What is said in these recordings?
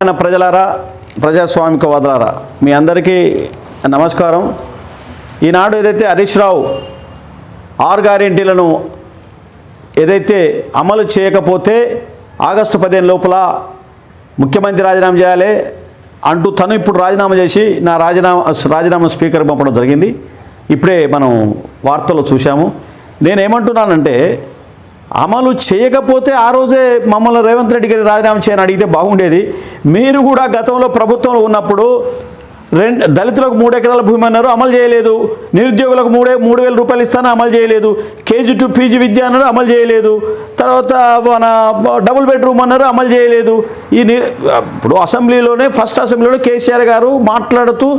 తెలంగాణ ప్రజలారా ప్రజాస్వామికవాదులారా మీ అందరికీ నమస్కారం. ఈనాడు ఏదైతే హరీష్ రావు ఆరు గ్యారెంటీలను ఏదైతే అమలు చేయకపోతే ఆగస్టు పదిహేను లోపల ముఖ్యమంత్రి రాజీనామా చేయాలి అంటూ తను ఇప్పుడు రాజీనామా చేసి నా రాజీనామా రాజీనామా స్పీకర్ పంపడం జరిగింది. ఇప్పుడే మనం వార్తలు చూశాము. నేనేమంటున్నానంటే అమలు చేయకపోతే ఆ రోజే మమ్మల్ని రేవంత్ రెడ్డి గారి రాజీనామా చేయని అడిగితే బాగుండేది. మీరు కూడా గతంలో ప్రభుత్వంలో ఉన్నప్పుడు రెండు దళితులకు మూడు ఎకరాల భూమి అన్నారు అమలు చేయలేదు. నిరుద్యోగులకు మూడే మూడు వేల రూపాయలు ఇస్తాను అమలు చేయలేదు. కేజీ టు పీజీ విద్య అన్నారు అమలు చేయలేదు. తర్వాత మన డబుల్ బెడ్రూమ్ అన్నారు అమలు చేయలేదు. ఈ ఇప్పుడు అసెంబ్లీలోనే ఫస్ట్ అసెంబ్లీలో కేసీఆర్ గారు మాట్లాడుతూ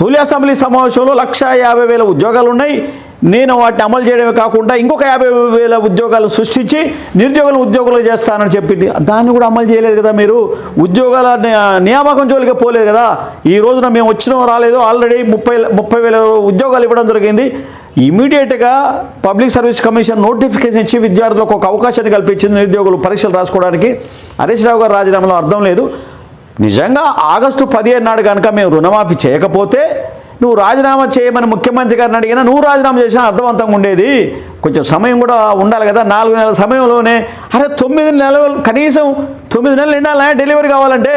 తొలి అసెంబ్లీ సమావేశంలో లక్ష యాభై వేల ఉద్యోగాలు ఉన్నాయి. నేను వాటిని అమలు చేయడమే కాకుండా ఇంకొక యాభై వేల ఉద్యోగాలు సృష్టించి నిరుద్యోగులను ఉద్యోగులు చేస్తానని చెప్పింది. దాన్ని కూడా అమలు చేయలేదు కదా మీరు? ఉద్యోగాల నియామకం జోలికి పోలేదు కదా? ఈ రోజున మేము వచ్చినాం రాలేదు ఆల్రెడీ ముప్పై ముప్పై వేల ఉద్యోగాలు ఇవ్వడం జరిగింది. ఇమీడియట్గా పబ్లిక్ సర్వీస్ కమిషన్ నోటిఫికేషన్ ఇచ్చి విద్యార్థులకు ఒక అవకాశాన్ని కల్పించింది నిరుద్యోగులు పరీక్షలు రాసుకోవడానికి. హరీష్ రావు గారు రాజీనామాలో అర్థం లేదు. నిజంగా ఆగస్టు పదిహేను నాడు కనుక మేము రుణమాఫీ చేయకపోతే నువ్వు రాజీనామా చేయమని ముఖ్యమంత్రి గారిని అడిగినా నువ్వు రాజీనామా చేసినా అర్థవంతంగా ఉండేది. కొంచెం సమయం కూడా ఉండాలి కదా. నాలుగు నెలల సమయంలోనే. అరే తొమ్మిది నెలలు కనీసం తొమ్మిది నెలలు నిండాలా డెలివరీ కావాలంటే.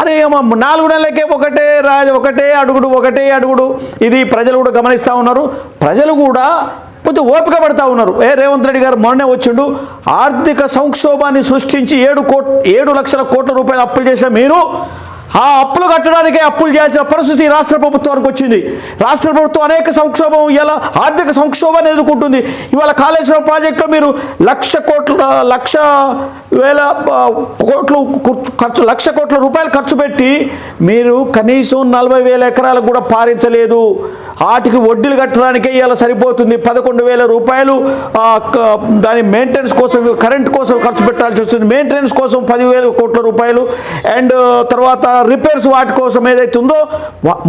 అరే ఏమో నాలుగు నెలలకే ఒకటే రాజ ఒకటే అడుగుడు ఒకటే అడుగుడు. ఇది ప్రజలు కూడా గమనిస్తూ ఉన్నారు. ప్రజలు కూడా కొంచెం ఓపిక పడతా ఉన్నారు. ఏ రేవంత్ రెడ్డి గారు మొన్నే వచ్చిండు. ఆర్థిక సంక్షోభాన్ని సృష్టించి ఏడు కోట్ ఏడు లక్షల కోట్ల రూపాయలు అప్పులు చేసిన మీరు ఆ అప్పులు కట్టడానికే అప్పులు చేయాల్సిన పరిస్థితి రాష్ట్ర ప్రభుత్వానికి వచ్చింది. రాష్ట్ర ప్రభుత్వం అనేక సంక్షోభం ఇలా ఆర్థిక సంక్షోభాన్ని ఎదుర్కొంటుంది. ఇవాళ కాళేశ్వరం ప్రాజెక్టులో మీరు లక్ష కోట్ల లక్ష వేల కోట్లు ఖర్చు లక్ష కోట్ల రూపాయలు ఖర్చు పెట్టి మీరు కనీసం నలభై వేల ఎకరాలకు కూడా పారించలేదు. వాటికి వడ్డీలు కట్టడానికే ఇలా సరిపోతుంది. పదకొండు వేల రూపాయలు దాని మెయింటెనెన్స్ కోసం కరెంట్ కోసం ఖర్చు పెట్టాల్సి వస్తుంది. మెయింటెనెన్స్ కోసం పదివేల కోట్ల రూపాయలు. అండ్ తర్వాత రిపేర్స్ వాటి కోసం ఏదైతే ఉందో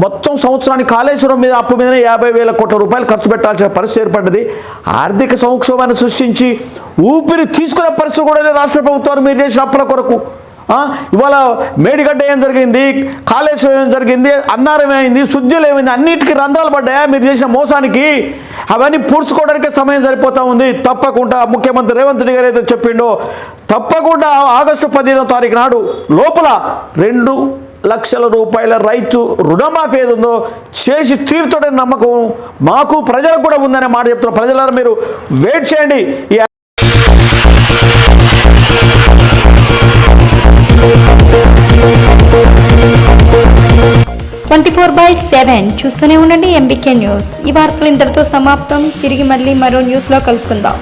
మొత్తం సంవత్సరానికి కాళేశ్వరం మీద అప్పు మీద యాభై వేల కోట్ల రూపాయలు ఖర్చు పెట్టాల్సిన పరిస్థితి ఏర్పడ్డది. ఆర్థిక సంక్షోభాన్ని సృష్టించి ఊపిరి తీసుకునే పరిస్థితి కూడా రాష్ట్ర ప్రభుత్వాలు మీరు చేసిన అప్పుల కొరకు. ఇవాళ మేడిగడ్డ ఏం జరిగింది కాళేశ్వరం ఏం జరిగింది అన్నారం ఏమైంది సుజ్జలు ఏమైంది అన్నిటికీ రంధ్రాలు పడ్డాయా? మీరు చేసిన మోసానికి అవన్నీ పూడ్చుకోవడానికే సమయం సరిపోతా ఉంది. తప్పకుండా ముఖ్యమంత్రి రేవంత్ రెడ్డి గారు ఏదో చెప్పిండో తప్పకుండా ఆగస్టు పదిహేనో తారీఖు నాడు లోపల రెండు లక్షల రూపాయల రైతు రుణమాఫీ ఏది ఉందో చేసి తీరుతాడని నమ్మకం మాకు ప్రజలకు కూడా ఉందనే మాట చెప్తున్నారు. ప్రజలారా మీరు వెయిట్ చేయండి. ఈ ట్వంటీ ఫోర్ బై సెవెన్ చూస్తూనే ఉండండి ఎంబీకే న్యూస్ ఈ వార్తలు ఇంతటితో సమాప్తం. తిరిగి మళ్ళీ మరో న్యూస్లో కలుసుకుందాం.